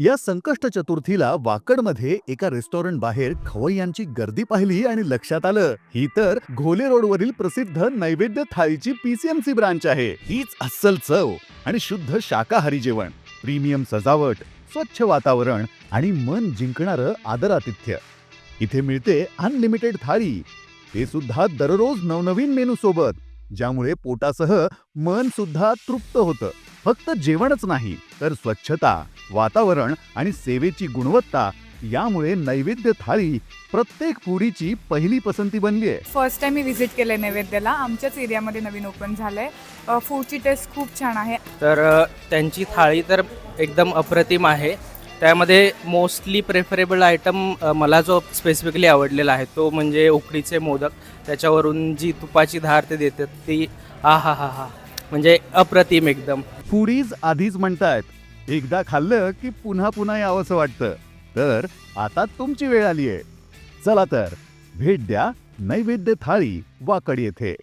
या संकष्ट चतुर्थीला वाकडमध्ये एका रेस्टॉरंट बाहेर खवय्यांची गर्दी पाहिली आणि लक्षात आलं ही तर घोले रोडवरील प्रसिद्ध नैवेद्य थाळीची पीसीएमसी ब्रांच आहे. हीच अस्सल चव आणि शुद्ध शाकाहारी जेवण प्रीमियम सजावट स्वच्छ वातावरण आणि मन जिंकणारं आदरातिथ्य. इथे मिळते अनलिमिटेड थाळी. ते सुद्धा दररोज नवनवीन मेनू सोबत ज्यामुळे पोटासह मन सुद्धा तृप्त होतं. फक्त जेवणच नाही तर स्वच्छता वातावरण आणि सेवेची गुणवत्ता यामुळे नैवेद्य थाळी प्रत्येक फुडीची पहिली पसंती बनली आहे फर्स्ट टाइम मी व्हिजिट केलं आहे नैवेद्याला. आमच्याच एरियामध्ये नवीन ओपन झालं आहे फूडची टेस्ट खूप छान आहे. तर त्यांची थाळी तर एकदम अप्रतिम आहे. त्यामध्ये मोस्टली प्रेफरेबल आयटम मला जो स्पेसिफिकली आवडलेला आहे तो म्हणजे उकडीचे मोदक. त्याच्यावरून जी तुपाची धार ते देतात ती आ हा हा हा. म्हणजे अप्रतिम एकदम. फुडीज आधीच म्हणतायत एकदा खाल्लं की पुन्हा पुन्हा यावंसं वाटतं. तर आता तुमची वेळ आली आहे चला तर भेट द्या नैवेद्य थाळी वाकड येथे.